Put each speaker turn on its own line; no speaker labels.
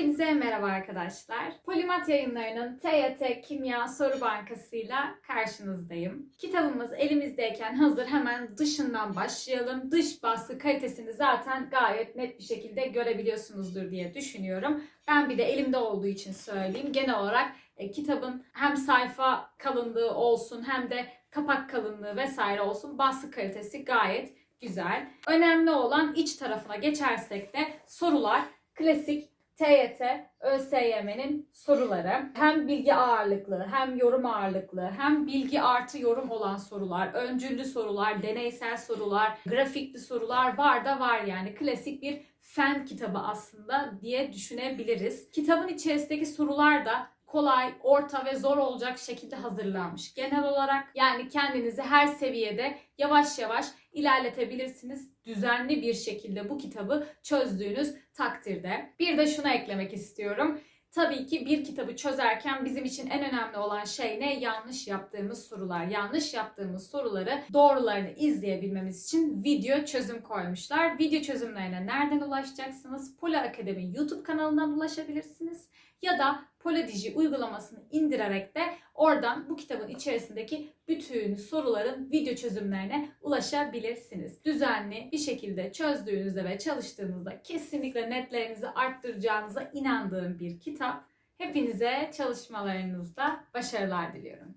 Hepinize merhaba arkadaşlar. Polimat yayınlarının TYT Kimya Soru Bankası'yla karşınızdayım. Kitabımız elimizdeyken hazır hemen dışından başlayalım. Dış baskı kalitesini zaten gayet net bir şekilde görebiliyorsunuzdur diye düşünüyorum. Ben bir de elimde olduğu için söyleyeyim. Genel olarak e, kitabın hem sayfa kalınlığı olsun hem de kapak kalınlığı vesaire olsun baskı kalitesi gayet güzel. Önemli olan iç tarafına geçersek de sorular klasik TYT, ÖSYM'nin soruları. Hem bilgi ağırlıklı, hem yorum ağırlıklı, hem bilgi artı yorum olan sorular, öncüllü sorular, deneysel sorular, grafikli sorular var da var yani. Klasik bir fen kitabı aslında diye düşünebiliriz. Kitabın içerisindeki sorular da kolay, orta ve zor olacak şekilde hazırlanmış. Genel olarak yani kendinizi her seviyede yavaş yavaş ilerletebilirsiniz. Düzenli bir şekilde bu kitabı çözdüğünüz takdirde. Bir de şunu eklemek istiyorum. Tabii ki bir kitabı çözerken bizim için en önemli olan şey ne? Yanlış yaptığımız sorular. Yanlış yaptığımız soruları doğrularını izleyebilmemiz için video çözüm koymuşlar. Video çözümlerine nereden ulaşacaksınız? Polo Akademi YouTube kanalından ulaşabilirsiniz. Ya da Polodiji uygulamasını indirerek de oradan bu kitabın içerisindeki bütün soruların video çözümlerine ulaşabilirsiniz. Düzenli bir şekilde çözdüğünüzde ve çalıştığınızda kesinlikle netlerinizi arttıracağınıza inandığım bir kitap. Hepinize çalışmalarınızda başarılar diliyorum.